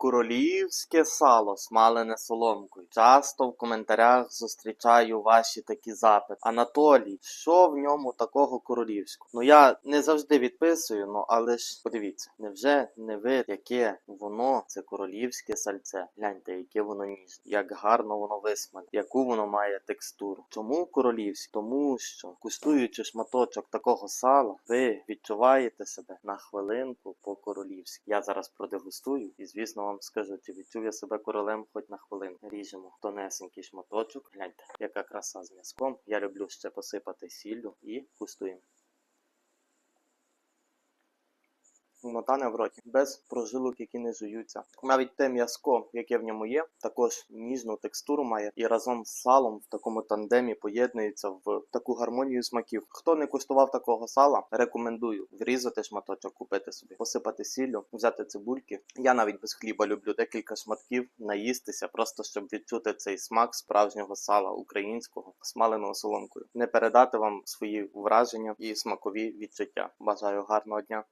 Королівське сало, смалене соломкою. Часто в коментарях зустрічаю ваші такі запити. Анатолій, що в ньому такого королівського? Ну я не завжди відписую, ну але ж подивіться, невже не ви, яке воно це королівське сальце? Гляньте, яке воно ніжне, як гарно воно висмаль, яку воно має текстуру. Чому королівське? Тому що куштуючи шматочок такого сала, ви відчуваєте себе на хвилинку по-королівськи. Я зараз продегустую і, звісно, вам скажу, чи відчув я себе королем хоч на хвилину. Ріжемо тонесенький шматочок. Гляньте, яка краса з м'язком. Я люблю ще посипати сіллю і Мотане в роті, без прожилок, які не жуються. Навіть те м'язко, яке в ньому є, також ніжну текстуру має і разом з салом в такому тандемі поєднується в таку гармонію смаків. Хто не куштував такого сала, рекомендую врізати шматочок, купити собі, посипати сіллю, взяти цибульки. Я навіть без хліба люблю декілька шматків, наїстися, просто щоб відчути цей смак справжнього сала українського, смаленого соломкою. Не передати вам свої враження і смакові відчуття. Бажаю гарного дня.